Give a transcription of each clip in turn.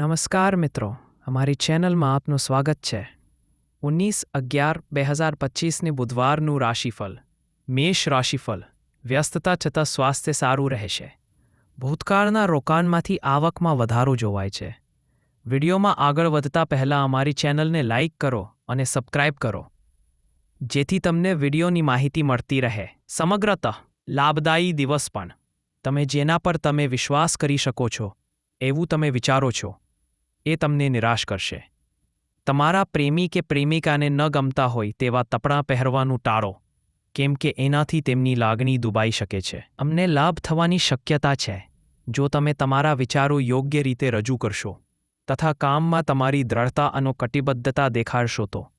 નમસ્કાર મિત્રો, અમારી ચેનલમાં આપનું સ્વાગત છે. ઓગણીસ અગિયાર બે હજાર પચીસને બુધવારનું રાશિફળ, મેષ રાશિફળ, વ્યસ્તતા છતાં સ્વાસ્થ્ય સારું રહેશે. ભૂતકાળના રોકાણમાંથી આવકમાં વધારો જોવાય છે. વિડીયોમાં આગળ વધતા પહેલાં અમારી ચેનલને લાઇક કરો અને સબસ્ક્રાઇબ કરો. જેથી તમને વિડીયોની માહિતી મળતી રહે. સમગ્રતઃ લાભદાયી દિવસ પણ. તમે જેના પર તમે વિશ્વાસ કરી શકો છો, એવું તમે વિચારો છો. એ તમને નિરાશ કરશે. તમારા પ્રેમી કે પ્રેમિકાને ન ગમતા હોય તેવા તપડાં પહેરવાનું ટાળો, કેમ કે એનાથી તેમની લાગણી દુબાઈ શકે છે. અમને લાભ થવાની શક્યતા છે. જો તમે તમારા વિચારો યોગ્ય રીતે રજૂ કરશો, તથા કામમાં તમારી દ્રઢતા અને કટિબદ્ધતા દેખાડશો તો.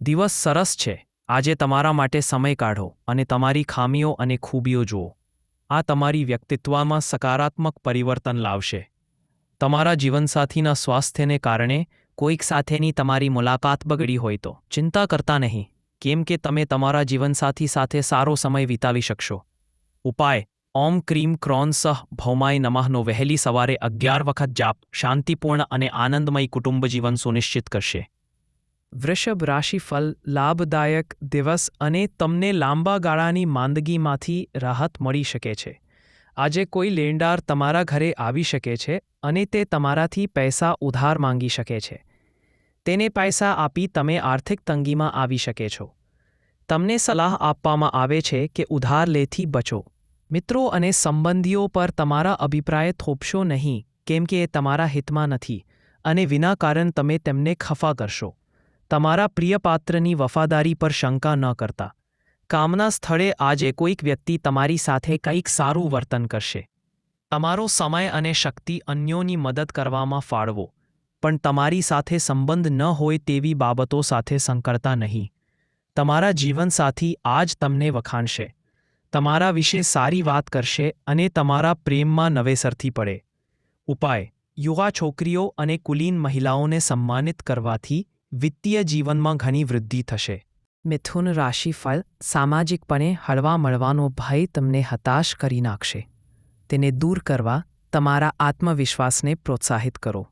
દિવસ સરસ છે. આજે તમારા માટે સમય કાઢો અને તમારી ખામીઓ અને ખૂબીઓ જુઓ. આ તમારી વ્યક્તિત્વમાં સકારાત્મક પરિવર્તન લાવશે. તમારા જીવનસાથીના સ્વાસ્થ્યને કારણે કોઈક સાથેની તમારી મુલાકાત બગડી હોય તો ચિંતા કરતા નહીં, કેમ કે તમે તમારા જીવનસાથી સાથે સારો સમય વિતાવી શકશો. ઉપાય, ઓમ ક્રીમ ક્રોન સહ ભૌમાય નમઃનો વહેલી સવારે અગિયાર વખત જાપ શાંતિપૂર્ણ અને આનંદમય કુટુંબ જીવન સુનિશ્ચિત કરશે. વૃષભ રાશિફલ, લાભદાયક દિવસ અને તમને લાંબા ગાળાની માંદગીમાંથી રાહત મળી શકે છે. આજે કોઈ લેણદાર તમારા ઘરે આવી શકે છે અને તે તમારાથી પૈસા ઉધાર માંગી શકે છે. તેને પૈસા આપી તમે આર્થિક તંગીમાં આવી શકે છો. તમને સલાહ આપવામાં આવે છે કે ઉધાર લેથી બચો. મિત્રો અને સંબંધીઓ પર તમારા અભિપ્રાય થોપશો નહીં, કેમ કે એ તમારા હિતમાં નથી અને વિના કારણ તમે તેમને ખફા કરશો. તમારા પ્રિયપાત્રની વફાદારી પર શંકા ન કરતા. કામના સ્થળે આજે કોઈક વ્યક્તિ તમારી સાથે કંઈક સારું વર્તન કરશે. તમારો સમય અને શક્તિ અન્યોની મદદ કરવામાં ફાળવો. પણ તમારી સાથે સંબંધ ન હોય તેવી બાબતો સાથે સંકળતા નહીં. તમારા જીવનસાથી આજ તમને વખાણશે. તમારા વિશે સારી વાત કરશે અને તમારા પ્રેમમાં નવેસરથી પડે. ઉપાય. યુવા છોકરીઓ અને કુલીન મહિલાઓને સન્માનિત કરવાથી વિત્તીય જીવનમાં ઘણી વૃદ્ધિ થશે. મિથુન રાશિફળ સામાજિકપણે હળવા મળવાનો ભય તમને હતાશ કરી નાખશે. તેને દૂર કરવા તમારા આત્મવિશ્વાસને પ્રોત્સાહિત કરો.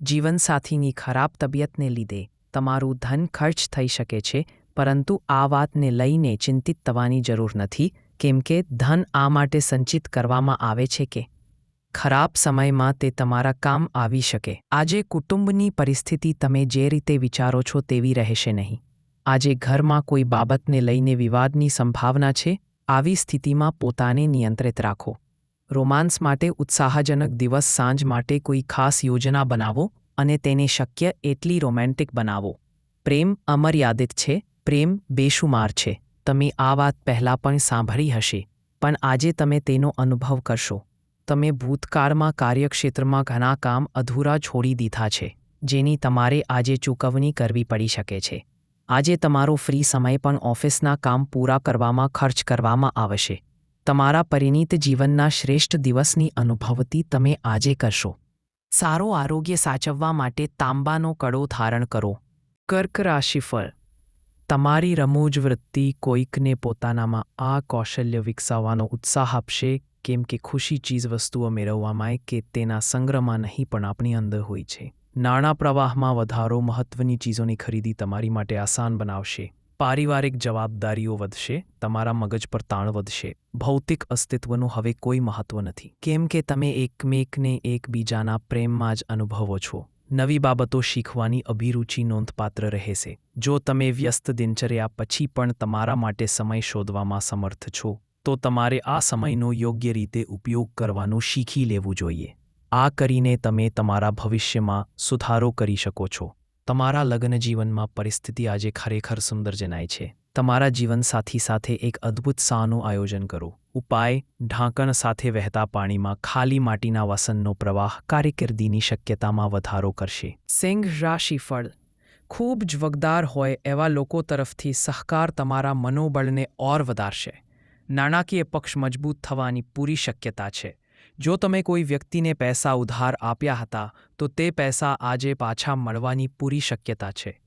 જીવનસાથીની ખરાબ તબિયતને લીધે તમારું ધન ખર્ચ થઈ શકે છે, પરંતુ આ વાતને લઈને ચિંતિત થવાની જરૂર નથી, કેમ કે ધન આ માટે સંચિત કરવામાં આવે છે કે ખરાબ સમયમાં તે તમારા કામ આવી શકે. આજે કુટુંબની પરિસ્થિતિ તમે જે રીતે વિચારો છો તેવી રહેશે નહીં. આજે ઘરમાં કોઈ બાબતને લઈને વિવાદની સંભાવના છે, આવી સ્થિતિમાં પોતાને નિયંત્રિત રાખો. રોમાન્સ માટે ઉત્સાહજનક દિવસ સાંજ માટે કોઈ ખાસ યોજના બનાવો અને તેને શક્ય એટલી રોમેન્ટિક બનાવો. પ્રેમ અમર્યાદિત છે, પ્રેમ બેશુમાર છે, તમે આ વાત પહેલાં પણ સાંભળી હશે, પણ આજે તમે તેનો અનુભવ કરશો. તમે ભૂતકાળમાં કાર્યક્ષેત્રમાં ઘણા કામ અધૂરા છોડી દીધા છે, જેની તમારે આજે ચૂકવણી કરવી પડી શકે છે. આજે તમારો ફ્રી સમય પણ ઓફિસના કામ પૂરા કરવામાં ખર્ચ કરવામાં આવશે. તમારા પરિણીત જીવનના શ્રેષ્ઠ દિવસની અનુભવતી તમે આજે કરશો. સારો આરોગ્ય સાચવવા માટે તાંબાનો કડો ધારણ કરો. કર્ક રાશિફળ. તમારી રમૂજ વૃત્તિ કોઈકને પોતાનામાં આ કૌશલ્ય વિકસાવવાનો ઉત્સાહ આપશે, કેમ કે ખુશી ચીજવસ્તુઓ મેળવવામાં કે તેના સંગ્રહમાં નહીં પણ આપણી અંદર હોય છે. નાણાં પ્રવાહમાં વધારો મહત્વની ચીજોની ખરીદી તમારી માટે આસાન બનાવશે. પારિવારિક જવાબદારીઓ વધશે, તમારા મગજ પર તાણ વધશે. ભૌતિક અસ્તિત્વનું હવે કોઈ મહત્વ નથી. કેમ કે તમે એકમેકને એકબીજાના પ્રેમમાં જ અનુભવો છો. નવી બાબતો શીખવાની અભિરુચિ નોંધપાત્ર રહેશે. જો તમે વ્યસ્ત દિનચર્યા પછી પણ તમારા માટે સમય શોધવામાં સમર્થ છો, તો તમારે આ સમયનો યોગ્ય રીતે ઉપયોગ કરવાનું શીખી લેવું જોઈએ. આ કરીને તમે તમારા ભવિષ્યમાં સુધારો કરી શકો છો. તમારા લગ્ન જીવનમાં પરિસ્થિતિ આજે ખરેખર સુંદર જણાય છે. તમારા જીવનસાથી સાથે એક અદ્ભુત સાનું આયોજન કરો. ઉપાય, ઢાંકણ સાથે વહેતા પાણીમાં ખાલી માટીના વાસનનો પ્રવાહ કારકિર્દીની શક્યતામાં વધારો કરશે. સિંહ રાશિફળ ખૂબ જ વગદાર હોય એવા લોકો તરફથી સહકાર તમારા મનોબળને ઓર વધારશે. નાણાકીય પક્ષ મજબૂત થવાની પૂરી શક્યતા છે. જો તમે કોઈ વ્યક્તિને પૈસા ઉધાર આપ્યા હતા, તો તે પૈસા આજે પાછા મળવાની પૂરી શક્યતા છે.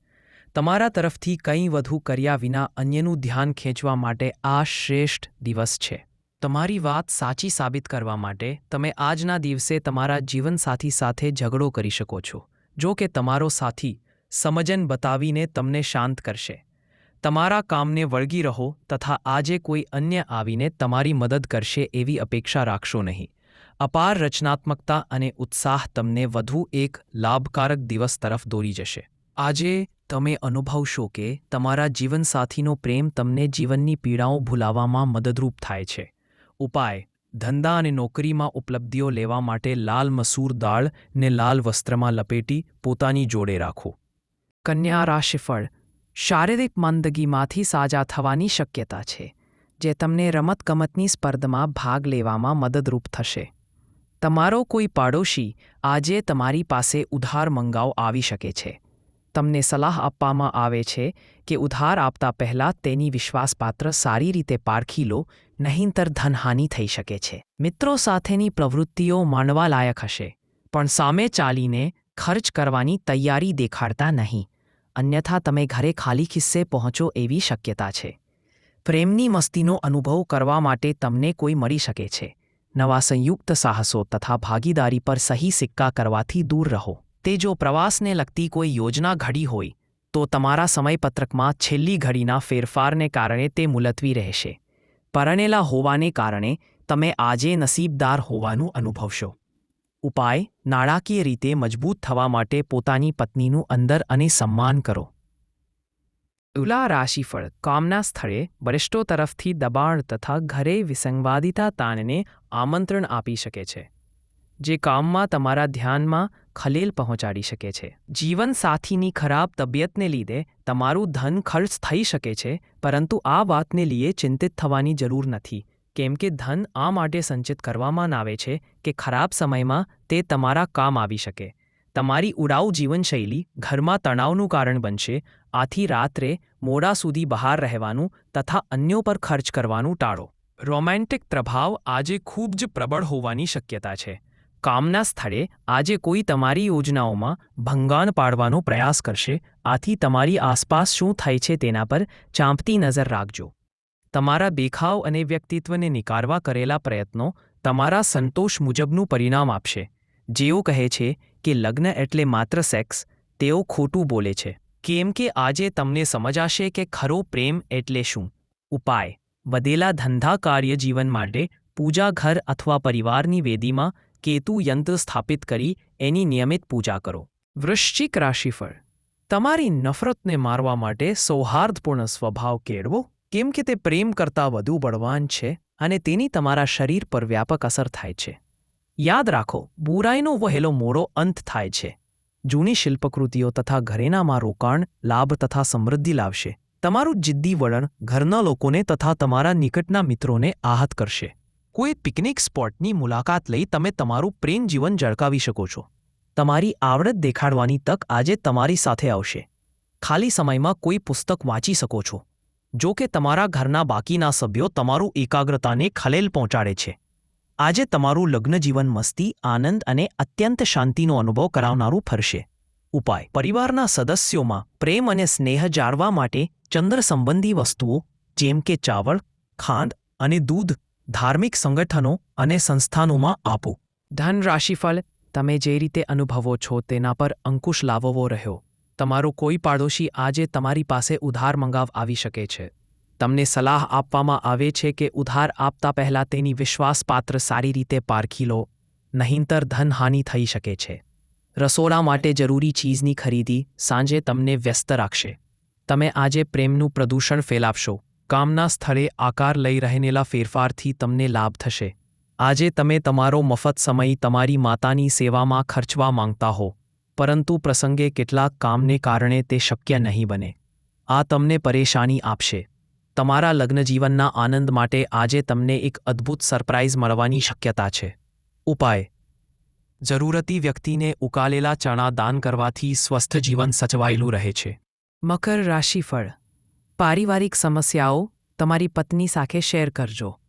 તમારા તરફથી કંઈ વધુ કર્યા વિના અન્યનું ધ્યાન ખેંચવા માટે આ શ્રેષ્ઠ દિવસ છે. તમારી વાત સાચી સાબિત કરવા માટે તમે આજના દિવસે તમારા જીવનસાથી સાથે ઝઘડો કરી શકો છો. જો કે તમારો સાથી સમજન બતાવીને તમને શાંત કરશે. તમારા કામને વળગી રહો તથા આજે કોઈ અન્ય આવીને તમારી મદદ કરશે એવી અપેક્ષા રાખશો નહીં. અપાર રચનાત્મકતા અને ઉત્સાહ તમને વધુ એક લાભકારક દિવસ તરફ દોરી જશે. આજે તમે અનુભવશો કે તમારા જીવનસાથીનો પ્રેમ તમને જીવનની પીડાઓ ભૂલાવવામાં મદદરૂપ થાય છે. ઉપાય, ધંધા અને નોકરીમાં ઉપલબ્ધિઓ લેવા માટે લાલ મસૂર દાળ ને લાલ વસ્ત્રમાં લપેટી પોતાની જોડે રાખો. કન્યા રાશિફળ, શારીરિક માંદગીમાંથી સાજા થવાની શક્યતા છે, જે તમને રમતગમતની સ્પર્ધામાં ભાગ લેવામાં મદદરૂપ થશે. તમારો કોઈ પાડોશી આજે તમારી પાસે ઉધાર મંગાવ આવી શકે છે. તમને સલાહ આપવામાં આવે છે કે ઉધાર આપતા પહેલાં તેની વિશ્વાસપાત્ર સારી રીતે પારખી લો, નહીંતર ધનહાનિ થઈ શકે છે. મિત્રો સાથેની પ્રવૃત્તિઓ માણવાલાયક હશે, પણ સામે ચાલીને ખર્ચ કરવાની તૈયારી દેખાડતા નહીં. અન્યથા તમે ઘરે ખાલી ખિસ્સે પહોંચો એવી શક્યતા છે. પ્રેમની મસ્તીનો અનુભવ કરવા માટે તમને કોઈ મળી શકે છે. નવા સંયુક્ત સાહસો તથા ભાગીદારી પર સહી સિક્કા કરવાથી દૂર રહો તે જો પ્રવાસને લગતી કોઈ યોજના ઘડી હોય તો તમારા સમયપત્રકમાં છેલ્લી ઘડીના ફેરફારને કારણે તે મુલતવી રહેશે પરણેલા હોવાને કારણે તમે આજે નસીબદાર હોવાનું અનુભવશો ઉપાય નાણાકીય રીતે મજબૂત થવા માટે પોતાની પત્નીનું અંદર અને સન્માન કરો તુલા રાશિફળ કામના સ્થળે વરિષ્ઠો તરફથી દબાણ તથા ઘરે વિસંવાદિતા તાણને આમંત્રણ આપી શકે છે, જે કામમાં તમારા ધ્યાનમાં ખલેલ પહોંચાડી શકે છે. જીવનસાથીની ખરાબ તબિયતને લીધે તમારું ધન ખર્ચ થઈ શકે છે, પરંતુ આ વાતને લીધે ચિંતિત થવાની જરૂર નથી. કેમ કે ધન આ માટે સંચિત કરવામાં આવે છે કે ખરાબ સમયમાં તે તમારા કામ આવી શકે. તમારી ઉડાઉ જીવનશૈલી ઘરમાં તણાવનું કારણ બનશે, આથી રાત્રે મોડા સુધી બહાર રહેવાનું તથા અન્યો પર ખર્ચ કરવાનું ટાળો. રોમેન્ટિક પ્રભાવ આજે ખૂબ જ પ્રબળ હોવાની શક્યતા છે. કામના સ્થળે આજે કોઈ તમારી યોજનાઓમાં ભંગાણ પાડવાનો પ્રયાસ કરશે, આથી તમારી આસપાસ શું થાય છે તેના પર ચાંપતી નજર રાખજો. તમારા દેખાવ અને વ્યક્તિત્વને નિકારવા કરેલા પ્રયત્નો તમારા સંતોષ મુજબનું પરિણામ આપશે. જેઓ કહે છે કે લગ્ન એટલે માત્ર સેક્સ, તેઓ ખોટું બોલે છે. કેમ કે આજે તમને સમજાશે કે ખરો પ્રેમ એટલે શું? ઉપાય. વધેલા ધંધા કાર્ય જીવન માટે પૂજા ઘર અથવા પરિવારની વેદીમાં કેતુ યંત્ર સ્થાપિત કરી એની નિયમિત પૂજા કરો. વૃશ્ચિક રાશિફળ. તમારી નફરતને મારવા માટે સૌહાર્દપૂર્ણ સ્વભાવ કેળવો. કેમ કે તે પ્રેમ કરતાં વધુ બળવાન છે અને તેની તમારા શરીર પર વ્યાપક અસર થાય છે. યાદ રાખો, બુરાઈનો વહેલો મોડો અંત થાય છે. જૂની શિલ્પકૃતિઓ તથા ઘરેનામાં રોકાણ, લાભ તથા સમૃદ્ધિ લાવશે. તમારું જિદ્દી વલણ ઘરના લોકોને તથા તમારા નિકટના મિત્રોને આહત કરશે. કોઈ પિકનિક સ્પોટની મુલાકાત લઈ તમે તમારું પ્રેમ જીવન ઝળકાવી શકો છો. તમારી આવડત દેખાડવાની તક આજે તમારી સાથે આવશે. ખાલી સમયમાં કોઈ પુસ્તક વાંચી શકો છો. જો કે તમારા ઘરના બાકીના સભ્યો તમારું એકાગ્રતાને ખલેલ પહોંચાડે છે. આજે તમારું લગ્ન જીવન મસ્તી, આનંદ અને અત્યંત શાંતિનો અનુભવ કરાવનારું ફરશે. ઉપાય. પરિવારના સદસ્યોમાં પ્રેમ અને સ્નેહ જાળવા માટે ચંદ્ર સંબંધી વસ્તુઓ, જેમ કે ચાવળ, ખાંડ અને દૂધ, ધાર્મિક સંગઠનો અને સંસ્થાનોમાં આપો. ધન રાશિફળ, તમે જે રીતે અનુભવો છો તેના પર અંકુશ લાવવો રહ્યો. તમારો કોઈ પાડોશી આજે તમારી પાસે ઉધાર મંગાવ આવી શકે છે. તમને સલાહ આપવામાં આવે છે કે ઉધાર આપતા પહેલાં તેની વિશ્વાસપાત્ર સારી રીતે પારખી લો, નહીંતર ધનહાનિ થઈ શકે છે. રસોડા માટે જરૂરી ચીજની ખરીદી સાંજે તમને વ્યસ્ત રાખશે. તમે આજે પ્રેમનું પ્રદૂષણ ફેલાવશો, કામના સ્થળે આકાર લઈ રહેલા ફેરફારથી તમને લાભ થશે. આજે તમે તમારો મફત સમય તમારી માતાની સેવામાં ખર્ચવા માંગતા હો, પરંતુ પ્રસંગે કેટલાક કામને કારણે તે શક્ય નહીં બને. આ તમને પરેશાની આપશે. તમારા લગ્નજીવનના આનંદ માટે આજે તમને એક અદ્ભુત સરપ્રાઇઝ મળવાની શક્યતા છે. ઉપાય. જરૂરતી વ્યક્તિને ઉકાલેલા ચણા દાન કરવાથી સ્વસ્થ જીવન સચવાયેલું રહે છે. મકર રાશિફળ. પારિવારિક સમસ્યાઓ તમારી પત્ની સાથે શેર કરજો.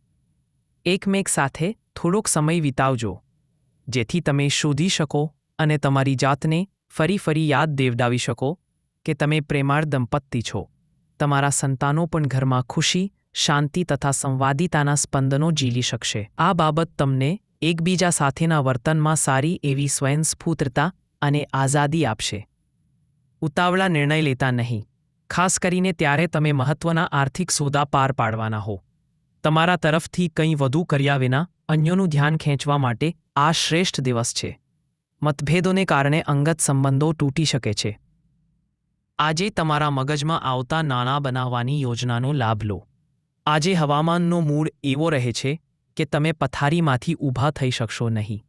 એકમેક સાથે થોડોક સમય વિતાવજો. જેથી તમે શોધી શકો અને તમારી જાતને ફરી ફરી યાદ દેવડાવી શકો કે તમે પ્રેમાળ દંપતી છો. તમારા સંતાનો પણ ઘરમાં ખુશી, શાંતિ તથા સંવાદિતાના સ્પંદનો ઝીલી શકશે. આ બાબત તમને એકબીજા સાથેના વર્તનમાં સારી એવી સ્વયંસ્ફૂર્તતા અને આઝાદી આપશે. ઉતાવળા નિર્ણય લેતા નહીં. ખાસ કરીને ત્યારે તમે મહત્વના આર્થિક સોદા પાર પાડવાના હો. તમારા તરફથી કંઈ વધુ કર્યા વિના અન્યોનું ધ્યાન ખેંચવા માટે આ શ્રેષ્ઠ દિવસ છે. મતભેદોને કારણે અંગત સંબંધો તૂટી શકે છે. આજે તમારા મગજમાં આવતા નાણાં બનાવવાની યોજનાનો લાભ લો. આજે હવામાનનો મૂડ એવો રહે છે કે તમે પથારીમાંથી ઊભા થઈ શકશો નહીં.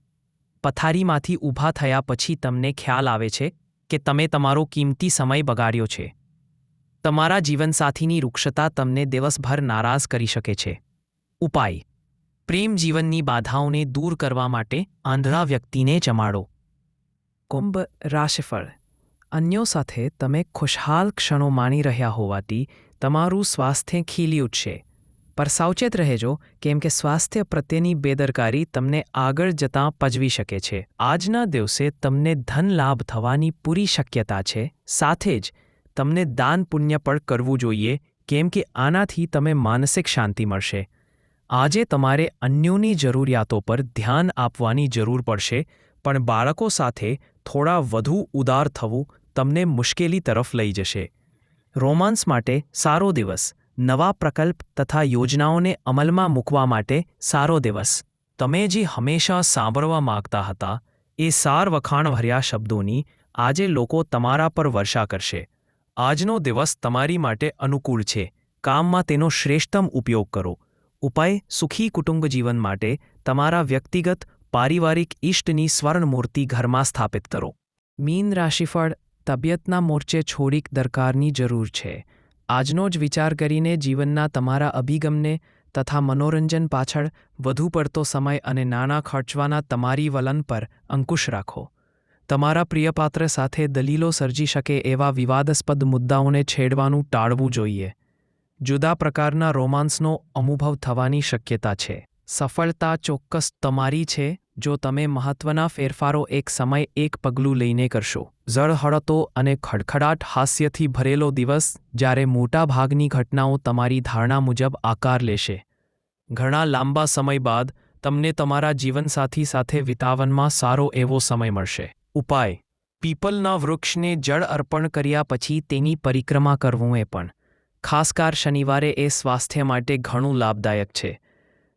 પથારીમાંથી ઊભા થયા પછી તમને ખ્યાલ આવે છે કે તમે તમારો કિંમતી સમય બગાડ્યો છે. તમારા જીવનસાથીની વૃક્ષતા તમને દિવસભર નારાજ કરી શકે છે. ઉપાય. પ્રેમ જીવનની બાધાઓને દૂર કરવા માટે આંધળા વ્યક્તિને જમાડો. કુંભ રાશિફળ. અન્યો સાથે તમે ખુશહાલ ક્ષણો માણી રહ્યા હોવાથી તમારું સ્વાસ્થ્ય ખીલી ઉઠશે પર સાવચેત રહેજો કેમ કે સ્વાસ્થ્ય પ્રત્યેની બેદરકારી તમને આગળ જતાં પજવી શકે છે. આજના દિવસે તમને ધન લાભ થવાની પૂરી શક્યતા છે. સાથે જ તમને દાન પુણ્ય પણ કરવું જોઈએ કેમ કે આનાથી તમે માનસિક શાંતિ મળશે. આજે તમારે અન્યોની જરૂરિયાતો પર ધ્યાન આપવાની જરૂર પડશે, પણ બાળકો સાથે થોડા વધુ ઉદાર થવું તમને મુશ્કેલી તરફ લઈ જશે. રોમાન્સ માટે સારો દિવસ, નવા પ્રકલ્પ તથા યોજનાઓને અમલમાં મૂકવા માટે સારો દિવસ. તમે જે હંમેશા સાંભળવા માંગતા હતા, એ સાર વખાણભર્યા શબ્દોની આજે લોકો તમારા પર વર્ષા કરશે. આજનો દિવસ તમારી માટે અનુકૂળ છે. કામમાં તેનો શ્રેષ્ઠતમ ઉપયોગ કરો. ઉપાય, સુખી કુટુંબ જીવન માટે તમારા વ્યક્તિગત, પારિવારિક ઇષ્ટની સ્વર્ણમૂર્તિ ઘરમાં સ્થાપિત કરો. મીન રાશિફળ તબિયતના મોરચે છોડીક દરકારની જરૂર છે. આજનો જ વિચાર કરીને જીવનના તમારા અભિગમને તથા મનોરંજન પાછળ વધુ પડતો સમય અને નાણાં ખર્ચવાના તમારી વલણ પર અંકુશ રાખો. તમારા પ્રિયપાત્ર સાથે દલીલો સર્જી શકે એવા વિવાદાસ્પદ મુદ્દાઓને છેડવાનું ટાળવું જોઈએ. જુદા પ્રકારના રોમાન્સનો અનુભવ થવાની શક્યતા છે. સફળતા ચોક્કસ તમારી છે, જો તમે મહત્વના ફેરફારો એક સમય એક પગલું લઈને કરશો. ઝળહળતો અને ખડખડાટ હાસ્યથી ભરેલો દિવસ જ્યારે મોટાભાગની ઘટનાઓ તમારી ધારણા મુજબ આકાર લેશે. ઘણા લાંબા સમય બાદ તમને તમારા જીવનસાથી સાથે વિતાવનમાં સારો એવો સમય મળશે. ઉપાય. પીપલના વૃક્ષને જળ અર્પણ કર્યા પછી તેની પરિક્રમા કરવું એ પણ. ખાસકાર શનિવારે એ સ્વાસ્થ્ય માટે ઘણું લાભદાયક છે.